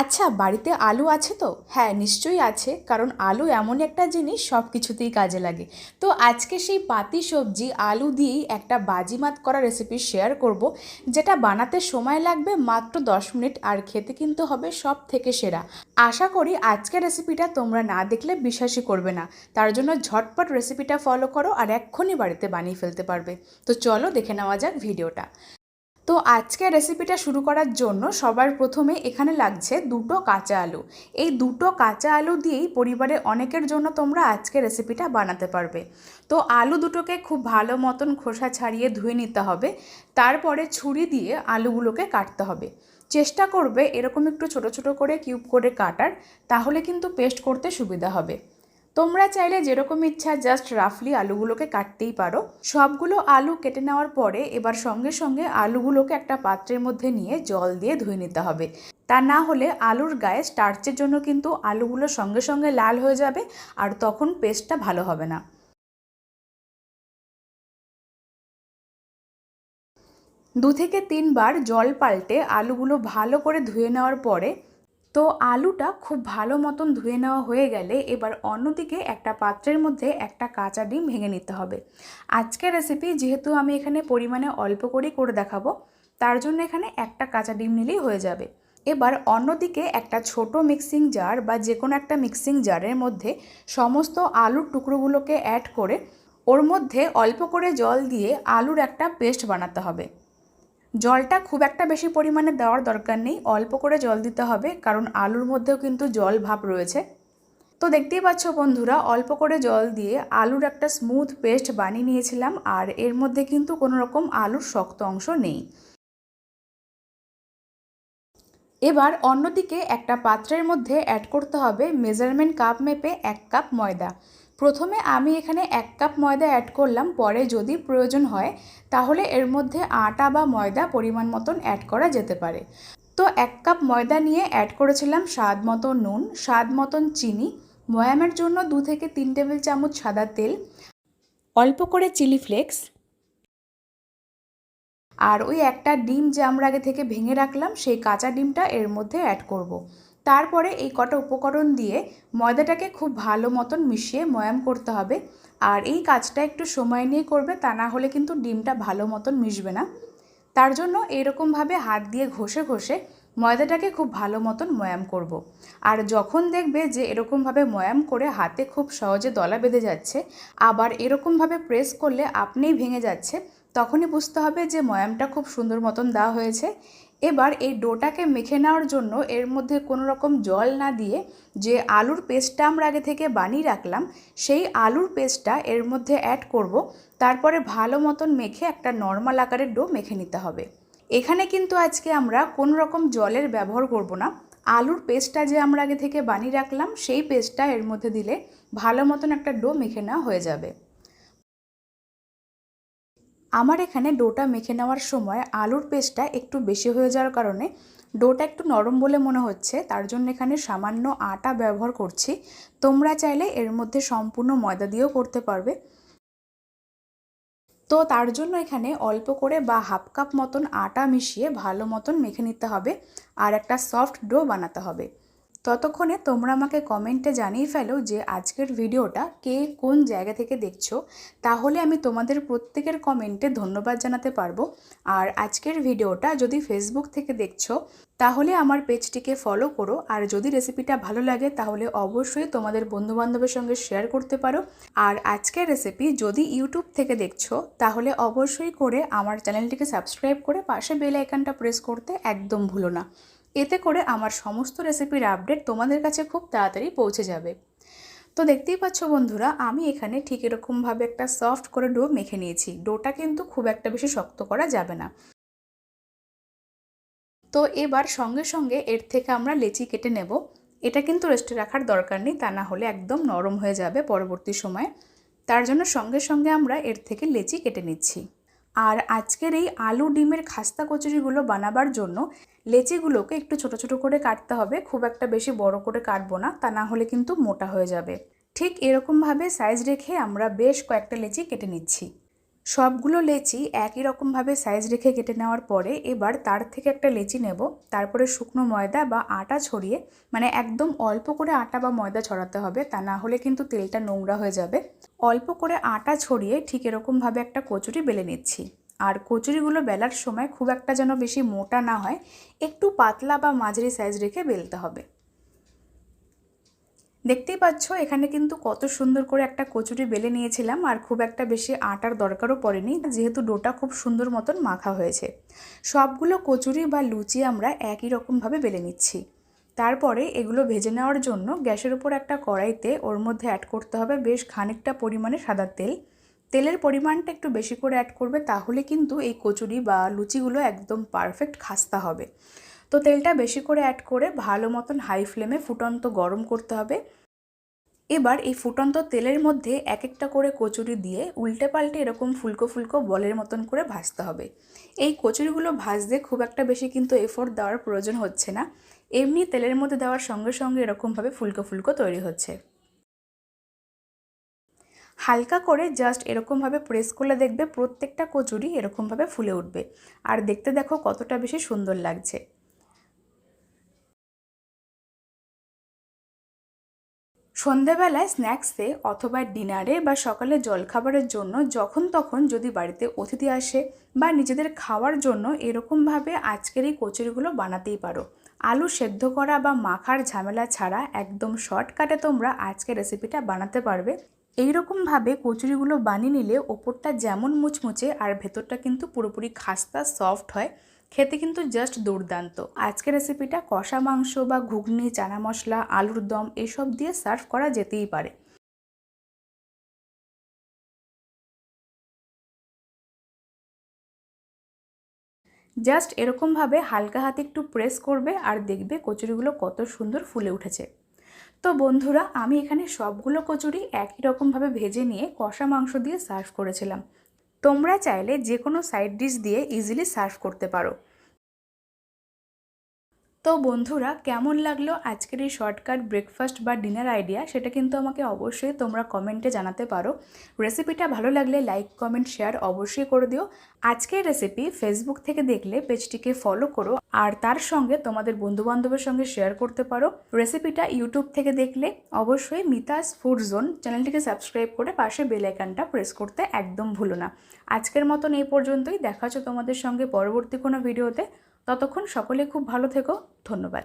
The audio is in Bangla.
আচ্ছা বাড়িতে আলু আছে তো? হ্যাঁ নিশ্চয়ই আছে, কারণ আলু এমন একটা জিনিস সব কিছুতেই কাজে লাগে। তো আজকে সেই পাতি সবজি, আলু দিয়েই একটা বাজিমাত করা রেসিপি শেয়ার করব, যেটা বানাতে সময় লাগবে মাত্র দশ মিনিট আর খেতে কিন্তু হবে সব থেকে সেরা। আশা করি আজকের রেসিপিটা তোমরা না দেখলে বিশ্বাসই করবে না। তার জন্য ঝটপট রেসিপিটা ফলো করো আর এক্ষুনি বাড়িতে বানিয়ে ফেলতে পারবে। তো চলো দেখে নেওয়া যাক ভিডিওটা তো আজকে রেসিপিটা শুরু করার জন্য সবার প্রথমে এখানে লাগছে দুটো কাঁচা আলু। এই দুটো কাঁচা আলু দিয়েই পরিবারে অনেকের জন্য তোমরা আজকে রেসিপিটা বানাতে পারবে। তো আলু দুটোকে খুব ভালো মতন খোসা ছাড়িয়ে ধুয়ে নিতে হবে। তারপরে ছুরি দিয়ে আলুগুলোকে কাটতে হবে। চেষ্টা করবে এরকম একটু ছোট ছোট করে কিউব করে কাটার, তাহলে কিন্তু পেস্ট করতে সুবিধা হবে। তোমরা চাইলে যেরকম ইচ্ছা জাস্ট রাফলি আলুগুলোকে কাটতেই পারো। সবগুলো আলু কেটে নেওয়ার পরে এবার সঙ্গে সঙ্গে আলুগুলোকে একটা পাত্রের মধ্যে নিয়ে জল দিয়ে ধুয়ে নিতে হবে। তা না হলে আলুর গায়ে স্টার্চের জন্য কিন্তু আলুগুলো সঙ্গে সঙ্গে লাল হয়ে যাবে আর তখন পেস্টটা ভালো হবে না। দু থেকে তিনবার জল পাল্টে আলুগুলো ভালো করে ধুয়ে নেওয়ার পরে তো আলুটা খুব ভালো মতন ধুয়ে নেওয়া হয়ে গেলে এবার অন্যদিকে একটা পাত্রের মধ্যে একটা কাঁচা ডিম ভেঙে নিতে হবে। আজকের রেসিপি যেহেতু আমি এখানে পরিমাণে অল্প করেই করে দেখাবো, তার জন্য এখানে একটা কাঁচা ডিম নিলেই হয়ে যাবে। এবার অন্যদিকে একটা ছোট মিক্সিং জার বা যে কোনো একটা মিক্সিং জারের মধ্যে সমস্ত আলুর টুকরোগুলোকে অ্যাড করে, ওর মধ্যে অল্প করে জল দিয়ে আলুর একটা পেস্ট বানাতে হবে। জলটা খুব একটা বেশি পরিমাণে দেওয়ার দরকার নেই। অল্প করে জল দিতে হবে, কারণ আলুর মধ্যেও কিন্তু জল ভাব রয়েছে। তো দেখতেই পাচ্ছ বন্ধুরা, অল্প করে জল দিয়ে আলুর একটা স্মুথ পেস্ট বানিয়ে নিয়েছিলাম, আর এর মধ্যে কিন্তু কোনো রকম আলুর শক্ত অংশ নেই। এবার অন্যদিকে একটা পাত্রের মধ্যে অ্যাড করতে হবে মেজারমেন্ট কাপ মেপে এক কাপ ময়দা। প্রথমে আমি এখানে এক কাপ ময়দা অ্যাড করলাম, পরে যদি প্রয়োজন হয়, তাহলে এর মধ্যে আটা বা ময়দা পরিমাণ মতন অ্যাড করা যেতে পারে তো এক কাপ ময়দা নিয়ে অ্যাড করেছিলাম স্বাদ মতো নুন, স্বাদ মতন চিনি, ময়ামের জন্য দু থেকে তিন টেবিল চামচ সাদা তেল, অল্প করে চিলি ফ্লেক্স, আর ওই একটা ডিম যে আমরা আগে থেকে ভেঙে রাখলাম, সেই কাঁচা ডিমটা এর মধ্যে অ্যাড করব। তারপরে এই কটা উপকরণ দিয়ে ময়দাটাকে খুব ভালো মতন মিশিয়ে ময়াম করতে হবে। আর এই কাজটা একটু সময় নিয়ে করবে, তা না হলে কিন্তু ডিমটা ভালো মতন মিশবে না। তার জন্য এরকমভাবে হাত দিয়ে ঘষে ঘষে ময়দাটাকে খুব ভালো মতন ময়াম করব। আর যখন দেখবে যে এরকমভাবে ময়াম করে হাতে খুব সহজে দলা বেঁধে যাচ্ছে, আবার এরকমভাবে প্রেস করলে আপনিই ভেঙে যাচ্ছে, তখনই বুঝতে হবে যে ময়ামটা খুব সুন্দর মতন দেওয়া হয়েছে। এবার এই ডোটাকে মেখে নেওয়ার জন্য এর মধ্যে কোনো রকম জল না দিয়ে যে আলুর পেস্টটা আমরা আগে থেকে বানিয়ে রাখলাম, সেই আলুর পেস্টটা এর মধ্যে অ্যাড করব। তারপরে ভালো মতন মেখে একটা নর্মাল আকারের ডো মেখে নিতে হবে। এখানে কিন্তু আজকে আমরা কোনো রকম জলের ব্যবহার করব না। আলুর পেস্টটা যে আমরা আগে থেকে বানিয়ে রাখলাম, সেই পেস্টটা এর মধ্যে দিলে ভালো মতন একটা ডো মেখে নেওয়া হয়ে যাবে। আমার এখানে ডোটা মেখে নেওয়ার সময় আলুর পেস্টটা একটু বেশি হয়ে যাওয়ার কারণে ডোটা একটু নরম বলে মনে হচ্ছে, তার জন্য এখানে সামান্য আটা ব্যবহার করছি। তোমরা চাইলে এর মধ্যে সম্পূর্ণ ময়দা দিয়েও করতে পারবে। তো তার জন্য এখানে অল্প করে বা হাফ কাপ মতন আটা মিশিয়ে ভালো মতন মেখে নিতে হবে, আর একটা সফট ডো বানাতে হবে। ততক্ষণে তোমরা আমাকে কমেন্টে জানিয়ে ফেলো যে আজকের ভিডিওটা কে কোন জায়গা থেকে দেখছ। তাহলে আমি তোমাদের প্রত্যেকের কমেন্টে ধন্যবাদ জানাতে পারব। আর আজকের ভিডিওটা যদি ফেসবুক থেকে দেখছ, তাহলে আমার পেজটিকে ফলো করো। আর যদি রেসিপিটা ভালো লাগে, তাহলে অবশ্যই তোমাদের বন্ধুবান্ধবের সঙ্গে শেয়ার করতে পারো। আর আজকের রেসিপি যদি ইউটিউব থেকে দেখছ, তাহলে অবশ্যই করে আমার চ্যানেলটিকে সাবস্ক্রাইব করে পাশে বেল আইকনটা প্রেস করতে একদম ভুলো না। এতে করে আমার সমস্ত রেসিপির আপডেট তোমাদের কাছে খুব তাড়াতাড়ি পৌঁছে যাবে। তো দেখতেই পাচ্ছ বন্ধুরা, আমি এখানে ঠিক এরকমভাবে একটা সফট করে ডো মেখে নিয়েছি। ডোটা কিন্তু খুব একটা বেশি শক্ত করা যাবে না। তো এবার সঙ্গে সঙ্গে এর থেকে আমরা লেচি কেটে নেব। এটা কিন্তু রেস্টে রাখার দরকার নেই, তা না হলে একদম নরম হয়ে যাবে পরবর্তী সময়ে। তার জন্য সঙ্গে সঙ্গে আমরা এর থেকে লেচি কেটে নিচ্ছি। আর আজকের এই আলু ডিমের খাস্তা কচুরিগুলো বানাবার জন্য লেচিগুলোকে একটু ছোট ছোট করে কাটতে হবে, খুব একটা বেশি বড় করে কাটবো না, তা না হলে কিন্তু মোটা হয়ে যাবে। ঠিক এরকমভাবে সাইজ রেখে আমরা বেশ কয়েকটা লেচি কেটে নিচ্ছি। সবগুলো লেচি একই রকমভাবে সাইজ রেখে কেটে নেওয়ার পরে এবার তার থেকে একটা লেচি নেব। তারপরে শুকনো ময়দা বা আটা ছড়িয়ে মানে একদম অল্প করে আটা বা ময়দা ছড়াতে হবে, তা না হলে কিন্তু তেলটা নোংরা হয়ে যাবে। অল্প করে আটা ছড়িয়ে ঠিক এরকমভাবে একটা কচুরি বেলে নিচ্ছি। আর কচুরিগুলো বেলার সময় খুব একটা যেন বেশি মোটা না হয়, একটু পাতলা বা মাঝারি সাইজ রেখে বেলতে হবে। দেখতেই পাচ্ছ, এখানে কিন্তু কত সুন্দর করে একটা কচুরি বেলে নিয়েছিলাম আর খুব একটা বেশি আটার দরকারও পড়েনি, যেহেতু ডোটা খুব সুন্দর মতন মাখা হয়েছে। সবগুলো কচুরি বা লুচি আমরা একই রকমভাবে বেলে নিচ্ছি। তারপরে এগুলো ভেজে নেওয়ার জন্য গ্যাসের উপর একটা কড়াইতে ওর মধ্যে অ্যাড করতে হবে বেশ খানিকটা পরিমাণে সাদা তেল। তেলের পরিমাণটা একটু বেশি করে অ্যাড করবে, তাহলে কিন্তু এই কচুরি বা লুচিগুলো একদম পারফেক্ট খাস্তা হবে। তো তেলটা বেশি করে অ্যাড করে ভালো মতন হাই ফ্লেমে ফুটন্ত গরম করতে হবে। এবার এই ফুটন্ত তেলের মধ্যে এক একটা করে কচুরি দিয়ে উল্টে পাল্টে এরকম ফুলকো ফুলকো বলের মতন করে ভাজতে হবে। এই কচুরিগুলো ভাজতে খুব একটা বেশি কিন্তু এফোর্ট দেওয়ার প্রয়োজন হচ্ছে না। এমনি তেলের মধ্যে দেওয়ার সঙ্গে সঙ্গে এরকমভাবে ফুলকো ফুলকো তৈরি হচ্ছে। হালকা করে জাস্ট এরকমভাবে প্রেস করলে দেখবে প্রত্যেকটা কচুরি এরকমভাবে ফুলে উঠবে। আর দেখতে দেখো কতটা বেশি সুন্দর লাগছে। সন্ধেবেলায় স্ন্যাক্সে অথবা ডিনারে বা সকালে জলখাবারের জন্য যখন তখন যদি বাড়িতে অতিথি আসে বা নিজেদের খাওয়ার জন্য এরকমভাবে আজকের এই কচুরিগুলো বানাতেই পারো। আলু সেদ্ধ করা বা মাখার ঝামেলা ছাড়া একদম শর্টকাটে তোমরা আজকের রেসিপিটা বানাতে পারবে। এইরকমভাবে কচুরিগুলো বানিয়ে নিলে ওপরটা যেমন মুচমুচে আর ভেতরটা কিন্তু পুরোপুরি খাস্তা সফট হয় খেতে কিন্তু জাস্ট দুর্দান্ত। আজকের রেসিপিটা কষা মাংস বা ঘুগনি, চানা মশলা, আলুর দম এসব দিয়ে সার্ভ করা যেতেই পারে। জাস্ট এরকমভাবে হালকা হাতে একটু প্রেস করবে আর দেখবে কচুরিগুলো কত সুন্দর ফুলে উঠেছে। তো বন্ধুরা, আমি এখানে সবগুলো কচুরি একই রকমভাবে ভেজে নিয়ে কষা মাংস দিয়ে সার্ভ করেছিলাম। তোমরা চাইলে যে কোনো সাইড ডিশ দিয়ে ইজিলি সার্ভ করতে পারো। তো বন্ধুরা, কেমন লাগল আজকের এই শর্টকাট ব্রেকফাস্ট বা ডিনার আইডিয়া সেটা কিন্তু আমাকে অবশ্যই তোমরা কমেন্টে জানাতে পারো। রেসিপিটা ভালো লাগলে লাইক কমেন্ট শেয়ার অবশ্যই করে দিও। আজকের রেসিপি ফেসবুক থেকে দেখলে পেজটিকে ফলো করো আর তার সঙ্গে তোমাদের বন্ধুবান্ধবের সঙ্গে শেয়ার করতে পারো। রেসিপিটা ইউটিউব থেকে দেখলে অবশ্যই মিতাস ফুড জোন চ্যানেলটিকে সাবস্ক্রাইব করে পাশে বেল আইকনটা প্রেস করতে একদম ভুলো না। আজকের মতন এই পর্যন্তই। দেখা হচ্ছে তোমাদের সঙ্গে পরবর্তী কোনো ভিডিওতে ততক্ষণ সকলে খুব ভালো থেকো। ধন্যবাদ।